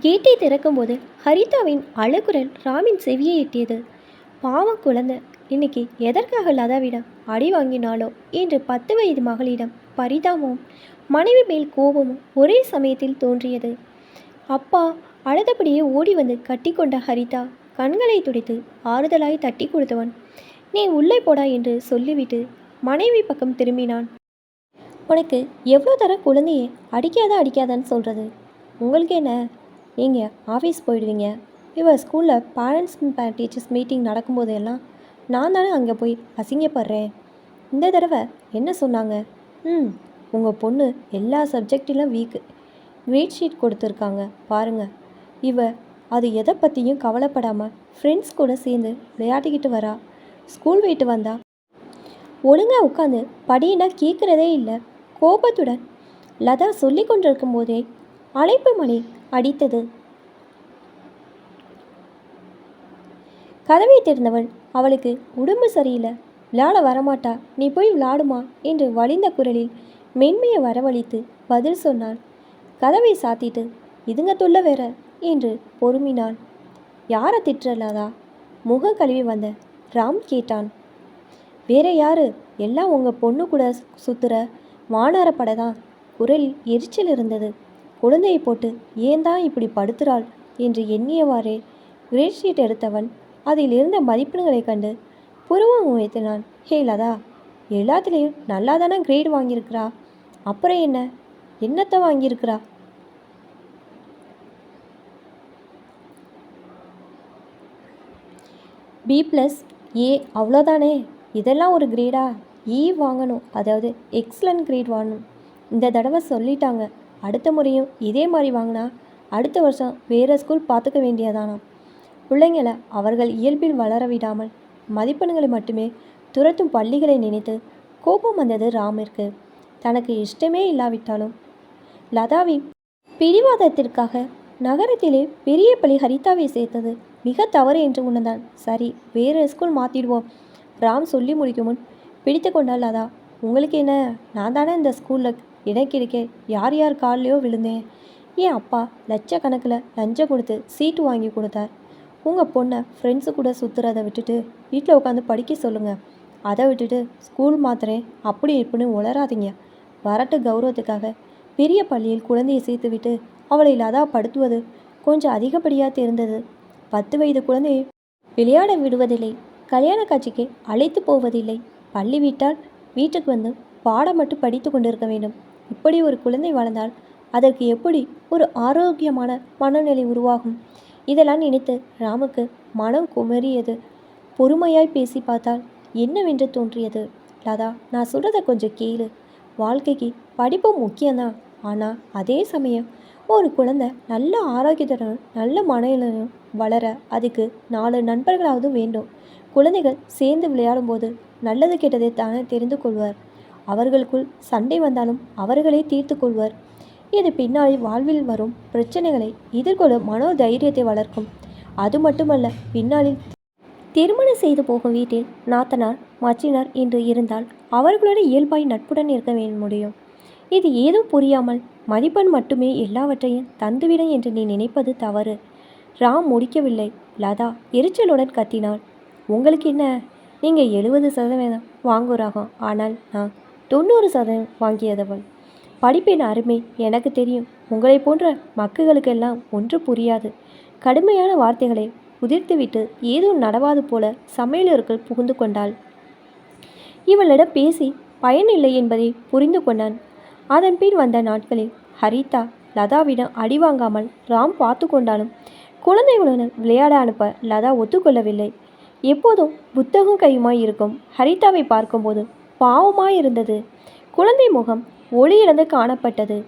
கேட்டை திறக்கும்போது ஹரிதாவின் அழகுரல் ராமின் செவியை எட்டியது. பாவம் குழந்தை இன்னைக்கு எதற்காக லதாவிடம் அடி வாங்கினாலோ என்று பத்து வயது மகளிடம் பரிதாபமும் மனைவி மேல் கோபமும் ஒரே சமயத்தில் தோன்றியது. அப்பா அழுதபடியே ஓடி வந்து கட்டிக்கொண்ட ஹரிதா கண்களை துடைத்து ஆறுதலாய் தட்டி கொடுத்தவன் நீ உள்ளே போடா என்று சொல்லிவிட்டு மனைவி பக்கம் திரும்பினான். உனக்கு எவ்வளோ தர குழந்தையே அடிக்காத அடிக்காதான்னு சொல்கிறது உங்களுக்கு என்ன நீங்கள் ஆஃபீஸ் போயிடுவீங்க? இவள் ஸ்கூலில் பேரண்ட்ஸ் டீச்சர்ஸ் மீட்டிங் நடக்கும்போது எல்லாம் நான் தானே அங்கே போய் அசிங்கப்படுறேன். இந்த தடவை என்ன சொன்னாங்க? ம் உங்கள் பொண்ணு எல்லா சப்ஜெக்டிலும் வீக்கு கிரேட் ஷீட் கொடுத்துருக்காங்க பாருங்கள் இவ அது எதை பற்றியும் கவலைப்படாமல் ஃப்ரெண்ட்ஸ் கூட சேர்ந்து விளையாடிக்கிட்டு வரா. ஸ்கூல் போயிட்டு வந்தா. ஒழுங்காக உட்காந்து படியினா கேட்குறதே இல்லை கோபத்துடன் லதா சொல்லி கொண்டிருக்கும் போதே அழைப்பு மணி அடித்தது. கதவை திறந்தவள் அவளுக்கு உடம்பு சரியில்லை. விளையாட வரமாட்டா. நீ போய் விளையாடுமா என்று வலிந்த குரலில் மென்மையை வரவழைத்து பதில் சொன்னாள் கதவை சாத்திட்டு இதுங்க தொல்ல வேற என்று பொறுமினாள் யாரை திட்டுறலாதா முகம் கழுவி வந்த ராம் கேட்டான். வேற யாரு? எல்லாம் உங்கள் பொண்ணு கூட சுத்துற வானரப்படை தான். குரலில் எரிச்சல் இருந்தது. குழந்தையை போட்டு ஏன் தான் இப்படி படுத்துறாள்? என்று எண்ணியவாறே கிரேட் ஷீட் எடுத்தவன் அதில் இருந்த மதிப்பெண்களை கண்டு புருவம் உயர்த்தினான். ஹே லதா எல்லாத்துலேயும் நல்லா தானே கிரேட் வாங்கியிருக்கிறா? அப்புறம் என்ன? என்னத்தை வாங்கியிருக்கிறா? பி ப்ளஸ் ஏ அவ்வளோதானே இதெல்லாம் ஒரு கிரேடா இ e வாங்கணும். அதாவது எக்ஸலன்ட் கிரேட் வாங்கணும். இந்த தடவை சொல்லிட்டாங்க. அடுத்த முறையும் இதே மாதிரி வாங்கினா அடுத்த வருஷம் வேறு ஸ்கூல் பார்த்துக்க வேண்டியதானாம். பிள்ளைங்களை அவர்கள் இயல்பில் வளர விடாமல் மதிப்பெண்களை மட்டுமே துரத்தும் பள்ளிகளை நினைத்து கோபம் வந்தது ராமிற்கு. தனக்கு இஷ்டமே இல்லாவிட்டாலும் லதாவின் பிடிவாதத்திற்காக நகரத்திலே பெரிய பள்ளி ஹரிதாவை சேர்த்தது மிக தவறு என்று உணர்ந்தான். சரி வேறு ஸ்கூல் மாற்றிடுவோம் ராம் சொல்லி முடிக்கும் முன் பிடித்து கொண்டாள் லதா உங்களுக்கு என்ன? நான் தானே இந்த ஸ்கூலில் இடைக்கிடைக்கே யார் யார் கால்லையோ விழுந்தேன். என் அப்பா லட்சக்கணக்கில் லஞ்சம் கொடுத்து சீட்டு வாங்கி கொடுத்தார். உங்கள் பொண்ணை ஃப்ரெண்ட்ஸு கூட சுற்றுறத விட்டுட்டு வீட்டில் உட்காந்து படிக்க சொல்லுங்கள் அதை விட்டுட்டு ஸ்கூல் மாத்திரேன் அப்படி இப்படின்னு உளராதீங்க வரட்டு கௌரவத்துக்காக பெரிய பள்ளியில் குழந்தையை சேர்த்து விட்டு அவளை லதா படுத்துவது கொஞ்சம் அதிகப்படியாக தெரிந்தது. பத்து வயது குழந்தையை விளையாட விடுவதில்லை. கல்யாண காட்சிக்கு அழைத்து போவதில்லை. பள்ளி விட்டால் வீட்டுக்கு வந்து பாடம் மட்டும் படித்து கொண்டிருக்க வேண்டும். இப்படி ஒரு குழந்தை வளர்ந்தால் அதற்கு எப்படி ஒரு ஆரோக்கியமான மனநிலை உருவாகும்? இதெல்லாம் நினைத்து ராமுக்கு மனம் குமரியது பொறுமையாய் பேசி பார்த்தால் என்னவென்று தோன்றியது? லதா நான் சொல்கிறத கொஞ்சம் கேளு. வாழ்க்கைக்கு படிப்பு முக்கியம்தான். ஆனால் அதே சமயம் ஒரு குழந்தை நல்ல ஆரோக்கியத்துடன் நல்ல மனநிலையும் வளர அதுக்கு நாலு நண்பர்களாவது வேண்டும். குழந்தைகள் சேர்ந்து விளையாடும்போது நல்லது கெட்டதை தானே தெரிந்து கொள்வார். அவர்களுக்குள் சண்டை வந்தாலும் அவர்களே தீர்த்து கொள்வர். இது பின்னாளில் வாழ்வில் வரும் பிரச்சனைகளை எதிர்கொள்ள மனோ தைரியத்தை வளர்க்கும். அது மட்டுமல்ல பின்னாளில் திருமணம் செய்து போகும் வீட்டில் நாத்தனார் மச்சினார் என்று இருந்தால் அவர்களோட இயல்பாய் நட்புடன் இருக்க முடியும். இது ஏதும் புரியாமல் மதிப்பெண் மட்டுமே எல்லாவற்றையும் தந்துவிட என்று நீ நினைப்பது தவறு. ராம் முடிக்கவில்லை. லதா எரிச்சலுடன் கத்தினாள். உங்களுக்கு என்ன? நீங்கள் எழுபது சதவீதம் வாங்குறாகும் ஆனால் நான் தொண்ணூறு சதவீதம் வாங்கியதவள் படிப்பின் அருமை எனக்கு தெரியும். உங்களை போன்ற மக்குகளுக்கெல்லாம் ஒன்று புரியாது. கடுமையான வார்த்தைகளை உதிர்த்துவிட்டு ஏதோ நடவாது போல சமையலருக்குள் புகுந்து கொண்டாள். இவளிடம் பேசி பயனில்லை என்பதை புரிந்து கொண்டான். அதன் பின் வந்த நாட்களில் ஹரிதா லதாவிடம் அடி வாங்காமல் ராம் பார்த்து கொண்டாலும் குழந்தைகளுடன் விளையாட அனுப்ப லதா ஒத்துக்கொள்ளவில்லை. எப்போதும் புத்தகம் கையுமாய் இருக்கும். ஹரிதாவை பார்க்கும்போது பாவமாய் இருந்தது. குழந்தை முகம் ஒளியிழந்து காணப்பட்டது.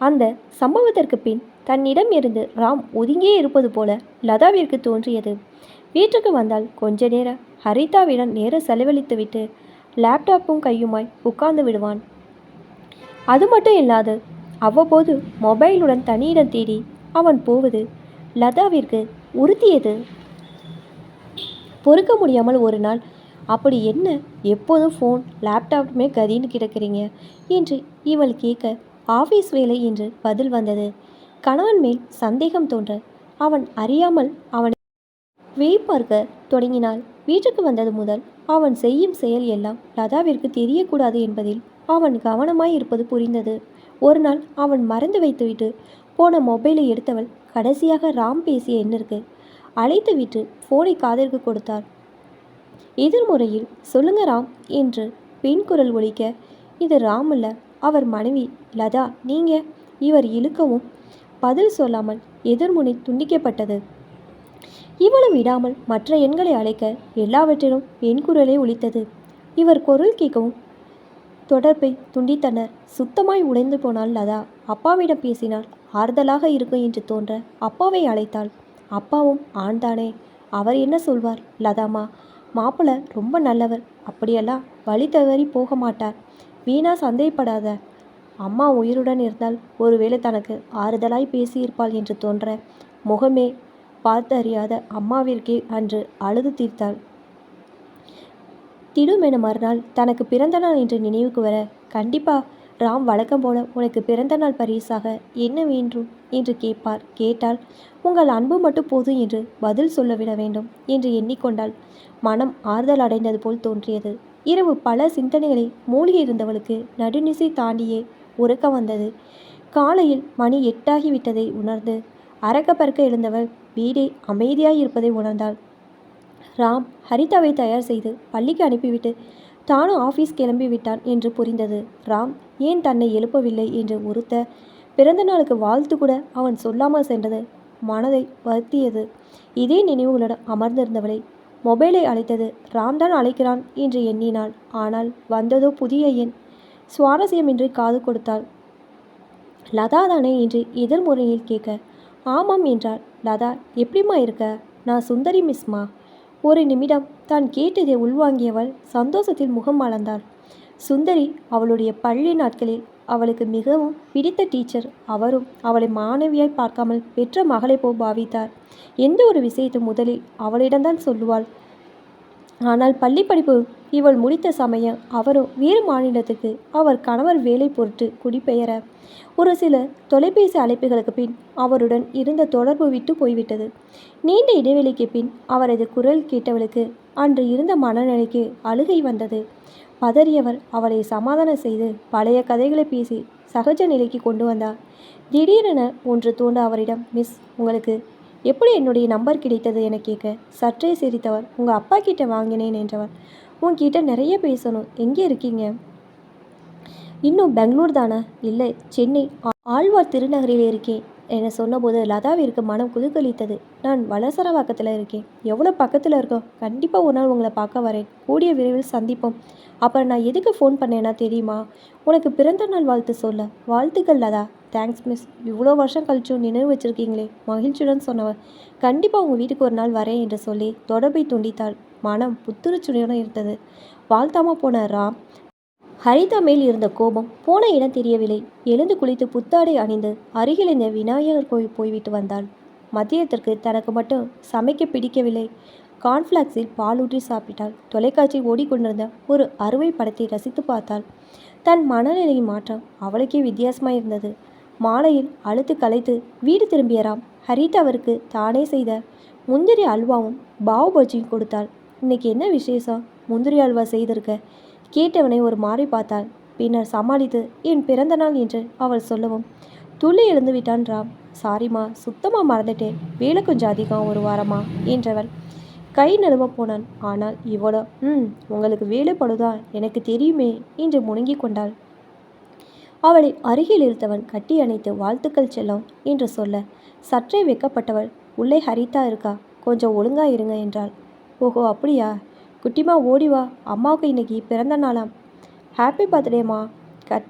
அந்த சம்பவத்திற்கு பின் தன்னிடம் இருந்து ராம் ஒதுங்கியே இருப்பது போல லதாவிற்கு தோன்றியது. வீட்டுக்கு வந்தால் கொஞ்ச நேரம் ஹரிதாவிடம் நேரம் செலவழித்துவிட்டு லேப்டாப்பும் கையுமாய் உட்கார்ந்து விடுவான். அது மட்டும் இல்லாது அவ்வப்போது மொபைலுடன் தனியிடம் தேடி அவன் போவது லதாவிற்கு உறுத்தியது பொறுக்க முடியாமல் ஒரு நாள் அப்படி என்ன? எப்போதும் ஃபோன் லேப்டாப்புமே கதின்னு கிடக்கிறீங்க? என்று இவள் கேட்க ஆஃபீஸ் வேலை என்று பதில் வந்தது. கணவன் மேல் சந்தேகம் தோன்ற அவன் அறியாமல் அவனை வேய் பார்க்க தொடங்கினாள். வீட்டுக்கு வந்தது முதல் அவன் செய்யும் செயல் எல்லாம் லதாவிற்கு தெரியக்கூடாது என்பதில் அவன் கவனமாய் இருப்பது புரிந்தது. ஒரு நாள் அவன் மறந்து வைத்துவிட்டு போன மொபைலை எடுத்தவள் கடைசியாக ராம் பேசிய எண்ணிற்கு அழைத்து விட்டு ஃபோனை காதிற்கு கொடுத்தாள். எதிர்முறையில் சொல்லுங்க ராம் என்று பெண் குரல் ஒழிக்க இது ராம் அவர் மனைவி லதா நீங்க? இவர் இழுக்கவும் பதில் சொல்லாமல் எதிர்முனை துண்டிக்கப்பட்டது. இவளும் விடாமல் மற்ற எண்களை அழைக்க எல்லாவற்றிலும் பெண் குரலே ஒழித்தது இவர் குரல் கேட்கவும் தொடர்பை துண்டித்தனர். சுத்தமாய் உடைந்து போனால் லதா. அப்பாவிடம் பேசினால் ஆறுதலாக இருக்கும் என்று தோன்ற அப்பாவை அழைத்தாள். அப்பாவும் ஆண்தானே. அவர் என்ன சொல்வார் லதாமா? மாப்பிள்ளை ரொம்ப நல்லவர். அப்படியெல்லாம் வழி தவறி போக மாட்டார். வீணா சந்தேகப்படாத. அம்மா உயிருடன் இருந்தால் ஒருவேளை தனக்கு ஆறுதலாய் பேசியிருப்பாள் என்று தோன்ற முகமே பார்த்தறியாத அம்மாவிற்கே அன்று அழுது தீர்த்தாள். திடுமென மறுநாள் தனக்கு பிறந்த நாள் என்று நினைவுக்கு வர கண்டிப்பா ராம் வழக்கம் போல உனக்கு பிறந்த நாள் பரிசாக என்ன வேண்டும்? என்று கேட்பார் கேட்டால் உங்கள் அன்பு மட்டும் போதும் என்று பதில் சொல்லவிட வேண்டும் என்று எண்ணிக்கொண்டாள். மனம் ஆறுதல் அடைந்தது போல் தோன்றியது. இரவு பல சிந்தனைகளை மூழ்கியிருந்தவளுக்கு நடுநிசை தாண்டியே உறக்கம் வந்தது. காலையில் மணி எட்டாகிவிட்டதை உணர்ந்து அறக்க பறக்க எழுந்தவள் வீடே அமைதியாய் இருப்பதை உணர்ந்தாள். ராம் ஹரிதாவை தயார் செய்து பள்ளிக்கு அனுப்பிவிட்டு தானும் ஆஃபீஸ் கிளம்பி விட்டான் என்று புரிந்தது. ராம் ஏன் தன்னை எழுப்பவில்லை என்று ஒருத்த பிறந்த நாளுக்கு வாழ்த்து கூட அவன் சொல்லாமல் சென்றது மனதை வருத்தியது. இதே நினைவுகளுடன் அமர்ந்திருந்தவளை மொபைலை அழைத்தது ராம் தான் அழைக்கிறான் என்று எண்ணினாள். ஆனால் வந்ததோ புதிய எண். சுவாரஸ்யமின்றி காது கொடுத்தாள். லதா தானே? என்று எதிர்முறையில் கேட்க ஆமாம் என்றாள். லதா எப்படிம்மா இருக்க? நான் சுந்தரி மிஸ்மா. ஒரு நிமிடம் தான் கேட்டதை உள்வாங்கியவள் சந்தோஷத்தில் முகம் மலர்ந்தாள். சுந்தரி அவளுடைய பள்ளி நாட்களில் அவளுக்கு மிகவும் பிடித்த டீச்சர் அவரும் அவளை மாணவியாய் பார்க்காமல் பெற்ற மகளை போல் பாவித்தார். எந்த ஒரு விஷயத்தை முதலில் அவளிடம்தான் சொல்லுவாள்? ஆனால் பள்ளி படிப்பு இவள் முடித்த சமயம் அவரும் வேறு மாநிலத்துக்கு அவர் கணவர் வேலை பொருட்டு குடிபெயர. ஒரு சில தொலைபேசி அழைப்புகளுக்கு பின் அவருடன் இருந்த தொடர்பு விட்டு போய்விட்டது. நீண்ட இடைவெளிக்கு பின் அவரது குரல் கேட்டவளுக்கு அன்று இருந்த மனநிலைக்கு அழுகை வந்தது. பதறியவர் அவளை சமாதானம் செய்து பழைய கதைகளை பேசி சகஜ நிலைக்கு கொண்டு வந்தார். திடீரென ஒன்று தோன்ற அவரிடம் மிஸ் உங்களுக்கு எப்படி என்னுடைய நம்பர் கிடைத்தது என கேட்க சற்றே சிரித்தவர். உங்கள் அப்பா கிட்ட வாங்கினேன் என்றவர். உன்கிட்ட நிறைய பேசணும். எங்கே இருக்கீங்க? இன்னும் பெங்களூர் தானே? இல்லை சென்னை. ஆழ்வார் திருநகரில் இருக்கேன் என சொன்னபோது லதாவிற்கு மனம் குதுகலித்தது. நான் வலசரவாக்கத்தில் இருக்கேன். எவ்வளோ பக்கத்தில் இருக்கோம்? கண்டிப்பாக ஒரு நாள் உங்களை பார்க்க வரேன். கூடிய விரைவில் சந்திப்போம். அப்புறம் நான் எதுக்கு ஃபோன் பண்ணேன்னா தெரியுமா? உனக்கு பிறந்த நாள் வாழ்த்து சொல்ல. வாழ்த்துக்கள் லதா. தேங்க்ஸ் மிஸ் இவ்வளோ வருஷம் கழிச்சும் நினைவு வச்சிருக்கீங்களே. மகிழ்ச்சியுடன் சொன்னவர் கண்டிப்பாக உங்கள் வீட்டுக்கு ஒரு நாள் வரேன் என்று சொல்லி தொடர்பை துண்டித்தாள். மனம் புத்துணர்ச்சியுடன் இருந்தது. வாழ்த்தாம போன ராம் ஹரிதா மேல் இருந்த கோபம் போன இடம் தெரியவில்லை. எழுந்து குளித்து புத்தாடை அணிந்து அருகில் இருந்த விநாயகர் கோயில் போய்விட்டு வந்தாள். மதியத்திற்கு தனக்கு மட்டும் சமைக்க பிடிக்கவில்லை. கார்ன்ஃப்ளாக்ஸில் பாலூற்றி சாப்பிட்டாள். தொலைக்காட்சி ஓடிக்கொண்டிருந்த ஒரு அறுவை படத்தை ரசித்து பார்த்தாள். தன் மனநிலை மாற்றம் அவளுக்கே வித்தியாசமாக இருந்தது. மாலையில் அழுத்து கலைத்து வீடு திரும்பிய ராம் ஹரிதாவிற்கு தானே செய்த முந்திரி அல்வாவும் பாவ் பஜ்ஜியும் கொடுத்தாள். இன்னைக்கு என்ன விசேஷம்? முந்திரி அல்வா செய்திருக்க? கேட்டவனை ஒரு மாறி பார்த்தாள். பின்னர் சமாளித்து என் பிறந்த நாள் என்று அவள் சொல்லவும் துள்ளி எழுந்து விட்டான் ராம். சாரிம்மா சுத்தமாக மறந்துட்டேன். வேலை கொஞ்சம் அதிகம் ஒரு வாரமா? என்றவள் கை நழுவ போனான் ஆனால் இவ்வளோ ம் உங்களுக்கு வேலை படுதா எனக்கு தெரியுமே என்று முணங்கிக் கொண்டாள். அவளை அருகில் இருந்தவன் கட்டி அணைத்து வாழ்த்துக்கள் செல்லம் என்று சொல்ல சற்றே வெக்கப்பட்டவள் உள்ளே ஹரிதா இருக்கா? கொஞ்சம் ஒழுங்கா இருங்க என்றாள். ஓஹோ அப்படியா? குட்டிமா ஓடி வா. அம்மாவுக்கு இன்னைக்கு பிறந்த நாளாம். ஹாப்பி பர்த்டேம்மா கட்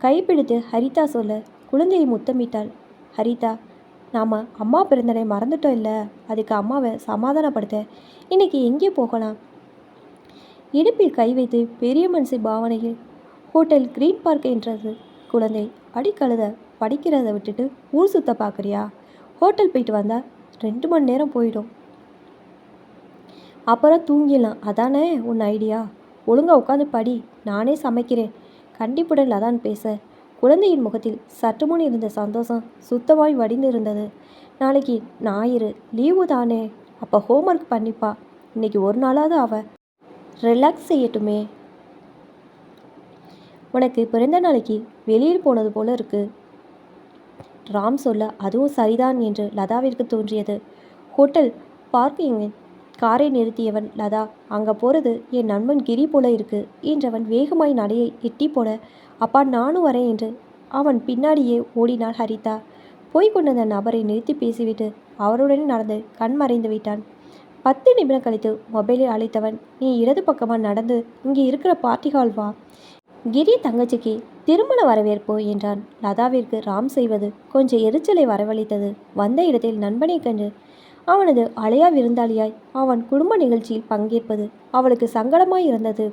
கைப்பிடித்து ஹரிதா சொல்ல குழந்தையை முத்தமிட்டாள். ஹரிதா நாம் அம்மா பிறந்தனை மறந்துட்டோம் இல்லை? அதுக்கு அம்மாவை சமாதானப்படுத்த இன்னைக்கு எங்கே போகலாம்? இடுப்பில் கை வைத்து பெரிய மனசு பாவனையில் ஹோட்டல் கிரீன் பார்க் என்றது. குழந்தை அடிக்கழுத படிக்கிறத விட்டுட்டு ஊர் சுத்த பார்க்குறியா? ஹோட்டல் போயிட்டு வந்தா ரெண்டு மணி நேரம் போயிடும். அப்புறம் தூங்கிடலாம். அதானே உன் ஐடியா? ஒழுங்காக உட்காந்து படி. நானே சமைக்கிறேன். கண்டிப்புடன் லதான் பேச. குழந்தையின் முகத்தில் சற்று முன் இருந்த சந்தோஷம் சுத்தமாய் வடிந்து இருந்தது நாளைக்கு ஞாயிறு லீவு தானே. அப்போ ஹோம்ஒர்க் பண்ணிப்பா. இன்னைக்கு ஒரு நாளாவது அவ. ரிலாக்ஸ் செய்யட்டுமே. உனக்கு பிறந்த நாளைக்கு வெளியில் போனது போல இருக்கு. ராம் சொல்ல அதுவும் சரிதான் என்று லதாவிற்கு தோன்றியது. ஹோட்டல் பார்க்கிங்கில் காரை நிறுத்தியவன் லதா அங்கே போகிறது என் நண்பன் கிரி போல இருக்கு என்றவன் வேகமாய் நடையை எட்டி போட அப்பா நானும் வரேன் என்று அவன் பின்னாடியே ஓடினாள் ஹரிதா. போய்க் கொண்டிருந்த நபரை நிறுத்தி பேசிவிட்டு அவருடன் நடந்து கண் மறைந்து விட்டான். பத்து நிமிடம் கழித்து மொபைலில் அழைத்தவன் நீ இடது பக்கமாக நடந்து இங்கே இருக்கிற பார்ட்டி ஹால் வா கிரி தங்கச்சிக்கு திருமண வரவேற்பு என்றான். லதாவிற்கு ராம் செய்வது கொஞ்சம் எரிச்சலை வரவழைத்தது. வந்த இடத்தில் நண்பனை கண்டு அவனது அலையா விருந்தாளியாய் அவன் குடும்ப நிகழ்ச்சியில் பங்கேற்பது அவளுக்கு சங்கடமாய் இருந்தது.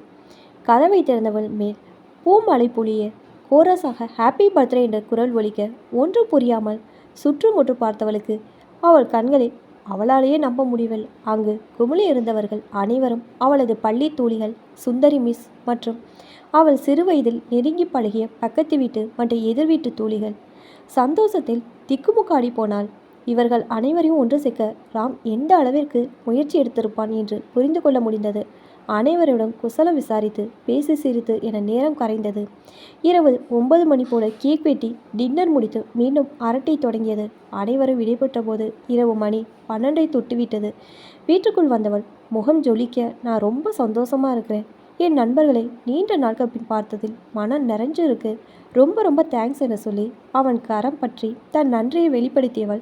கதவை திறந்தவள் மேல் பூமலை புளிய கோரஸாக ஹாப்பி பர்த்டே என்ற குரல் ஒலிக்க ஒன்று புரியாமல் சுற்றுமுற்று பார்த்தவளுக்கு அவள் கண்களை அவளாலேயே நம்ப முடியவில்லை. அங்கு குமிழி இருந்தவர்கள் அனைவரும் அவளது பள்ளி தூளிகள் சுந்தரி மிஸ் மற்றும் அவள் சிறுவயதில் நெருங்கி பழகிய பக்கத்து வீட்டு மற்றும் எதிர் வீட்டு தோழிகள். சந்தோஷத்தில் திக்குமுக்காடி போனாள். இவர்கள் அனைவரையும் ஒன்று சேர்க்க ராம் எந்த அளவிற்கு முயற்சி எடுத்திருப்பான் என்று புரிந்து கொள்ள முடிந்தது. அனைவரிடம் குசலம் விசாரித்து பேசி சிரித்து என நேரம் கரைந்தது. இரவு ஒன்பது மணி போல கேக் வெட்டி டின்னர் முடித்து மீண்டும் அரட்டை தொடங்கியது. அனைவரும் விடைபெற்ற போது இரவு மணி பன்னெண்டை தொட்டுவிட்டது. வீட்டுக்குள் வந்தவள் முகம் ஜொலிக்க நான் ரொம்ப சந்தோஷமாக இருக்கிறேன். என் நண்பர்களை நீண்ட நாட்கள் பின் பார்த்ததில் மனம் நிறைஞ்சு இருக்கு ரொம்ப ரொம்ப தேங்க்ஸ் என சொல்லி அவன் கரம் பற்றி தன் நன்றியை வெளிப்படுத்தியவள்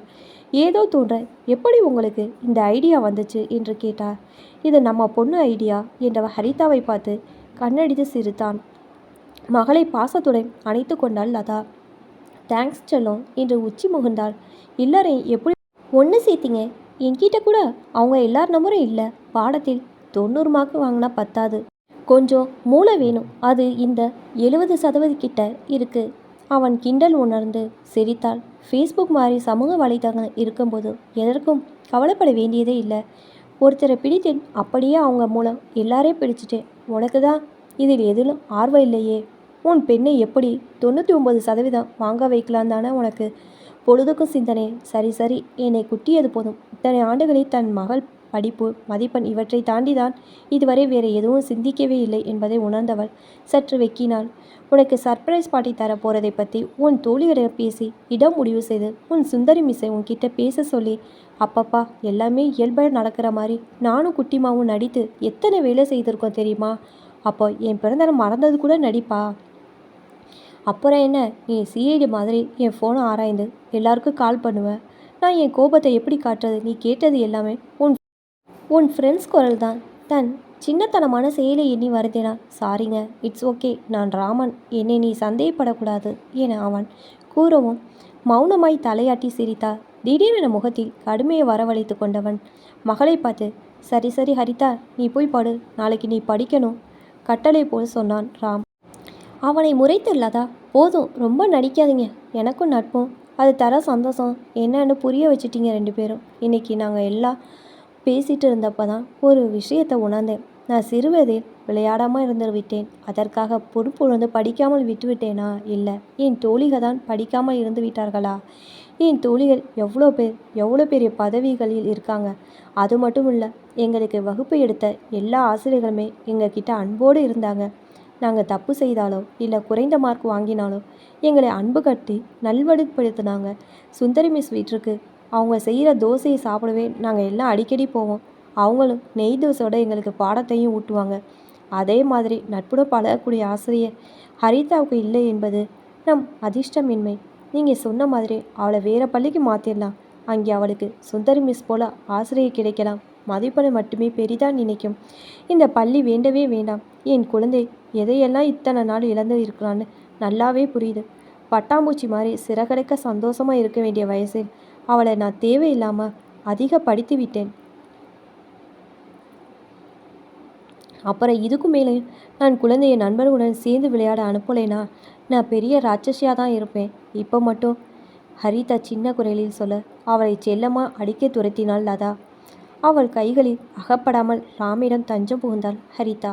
ஏதோ தோன்ற எப்படி உங்களுக்கு இந்த ஐடியா வந்துச்சு? என்று கேட்டார். இது நம்ம பொண்ணு ஐடியா என்றவ ஹரிதாவை பார்த்து கண்ணடித்து சிரித்தான். மகளை பாசத்துடன் அணைத்து கொண்டாள் லதா. தேங்க்ஸ் செல்லும் என்று உச்சி முகந்தாள். இல்லறை எப்படி? ஒன்று சேர்த்திங்க. என்கிட்ட கூட அவங்க எல்லார் நம்பரும் இல்லை. பாடத்தில் தொண்ணூறு மார்க் வாங்கினா பத்தாது. கொஞ்சம் மூளை வேணும். அது இந்த எழுபது சதவீதக்கிட்ட இருக்குது இருக்கு. அவன் கிண்டல் உணர்ந்து சிரித்தாள். ஃபேஸ்புக் மாதிரி சமூக வலைத்தளங்கள் இருக்கும்போது எதற்கும் கவலைப்பட வேண்டியதே இல்லை. ஒருத்தரை பிடித்தேன். அப்படியே அவங்க மூலம் எல்லாரையும் பிடிச்சிட்டேன். உனக்கு தான் இதில் எதிலும் ஆர்வம் இல்லையே. உன் பெண்ணை எப்படி தொண்ணூற்றி ஒம்பது சதவீதம் வாங்க வைக்கலாம் தானே உனக்கு? பொழுதுக்கும் சிந்தனை. சரி சரி. என்னை குட்டியது போதும். இத்தனை ஆண்டுகளில் தன் மகள் படிப்பு மதிப்பெண் இவற்றை தாண்டிதான் இதுவரை வேறு எதுவும் சிந்திக்கவே இல்லை என்பதை உணர்ந்தவள். சற்று வெக்கினாள். உனக்கு சர்ப்ரைஸ் பாட்டி தர போறதை பற்றி உன் தோழிகளிடம் பேசி இடம் முடிவு செய்து உன் சுந்தரி மிஸ்ஸை உன்கிட்ட பேச சொல்லி அப்பப்பா எல்லாமே இயல்பாக நடக்கிற மாதிரி நானும் குட்டிமாவும் நடித்து எத்தனை வேலை செய்திருக்கோம் தெரியுமா? அப்போ என் பிறந்தநாள் மறந்தது கூட நடிப்பா? அப்புறம் என்ன? நீ சிஐடி மாதிரி என் ஃபோனை ஆராய்ந்து எல்லாருக்கும் கால் பண்ணுவேன் நான் என் கோபத்தை எப்படி காட்டுறது? நீ கேட்டது எல்லாமே உன் உன் ஃப்ரெண்ட்ஸ் குரல் தான். தன் சின்னத்தனமான செயலை எண்ணி வருந்தினான். சாரிங்க இட்ஸ் ஓகே நான் ராமன். என்னை நீ சந்தேகப்படக்கூடாது என அவன் கூறவும் மௌனமாய் தலையாட்டி சிரித்தார் திடீரென முகத்தில் கடுமையை வரவழைத்து கொண்டவன் மகளை பார்த்து சரி சரி ஹரிதா நீ போய் படு. நாளைக்கு நீ படிக்கணும் கட்டளை போல் சொன்னான் ராம். அவனை முறைத்துள்ளதா போதும் ரொம்ப நடிக்காதீங்க. எனக்கும் நட்பும். அது தர சந்தோஷம். என்னன்னு புரிய வச்சுட்டீங்க ரெண்டு பேரும். இன்னைக்கு நாங்கள் எல்லாம் பேசிட்டு இருந்தப்போ தான் ஒரு விஷயத்தை உணர்ந்தேன். நான் சிறுவயதில் விளையாடாமல் இருந்து விட்டேன் அதற்காக பொறுப்புணர்ந்து படிக்காமல் விட்டுவிட்டேனா? இல்லை. என் தோழிகள் தான் படிக்காமல் இருந்து விட்டார்களா? என் தோழிகள் எவ்வளோ பேர் எவ்வளோ பெரிய பதவிகளில் இருக்காங்க? அது மட்டும் இல்லை எங்களுக்கு வகுப்பு எடுத்த எல்லா ஆசிரியர்களுமே எங்ககிட்ட அன்போடு இருந்தாங்க. நாங்கள் தப்பு செய்தாலோ இல்லை குறைந்த மார்க் வாங்கினாலோ எங்களை அன்பு கட்டி நல்வழிப்படுத்தினாங்க. சுந்தரி மிஸ் வீட்டிற்கு அவங்க செய்கிற தோசையை சாப்பிடவே நாங்கள் எல்லாம் அடிக்கடி போவோம். அவங்களும் நெய் தோசையோட எங்களுக்கு பாடத்தையும் ஊட்டுவாங்க. அதே மாதிரி நட்புடன் பழகக்கூடிய ஆசிரியர் ஹரிதாவுக்கு இல்லை என்பது நம் அதிர்ஷ்டமின்மை. நீங்கள் சொன்ன மாதிரி அவளை வேறு பள்ளிக்கு மாற்றிடலாம் அங்கே அவளுக்கு சுந்தரி மிஸ் போல ஆசிரியர் கிடைக்கலாம். மதிப்பெண்ணை மட்டுமே பெரிதாக நினைக்கும். இந்த பள்ளி வேண்டவே வேண்டாம். என் குழந்தை எதையெல்லாம் இத்தனை நாள் இழந்து இருக்கிறான்னு நல்லாவே புரியுது. பட்டாம்பூச்சி மாதிரி சிறகடைக்க சந்தோஷமாக இருக்க வேண்டிய வயசில் அவளை நான் தேவையில்லாமல் அதிக படித்து விட்டேன். அப்புறம் இதுக்கு மேலே நான் குழந்தைய நண்பர்களுடன் சேர்ந்து விளையாட அனுப்பலைனா நான் பெரிய ராட்சசியாக தான் இருப்பேன். இப்போ மட்டும் ஹரிதா சின்ன குரலில் சொல்ல அவளை செல்லமாக அடிக்க துரத்தினாள் லதா. அவள் கைகளில் அகப்படாமல் ராமிடம் தஞ்சம் புகுந்தாள் ஹரிதா.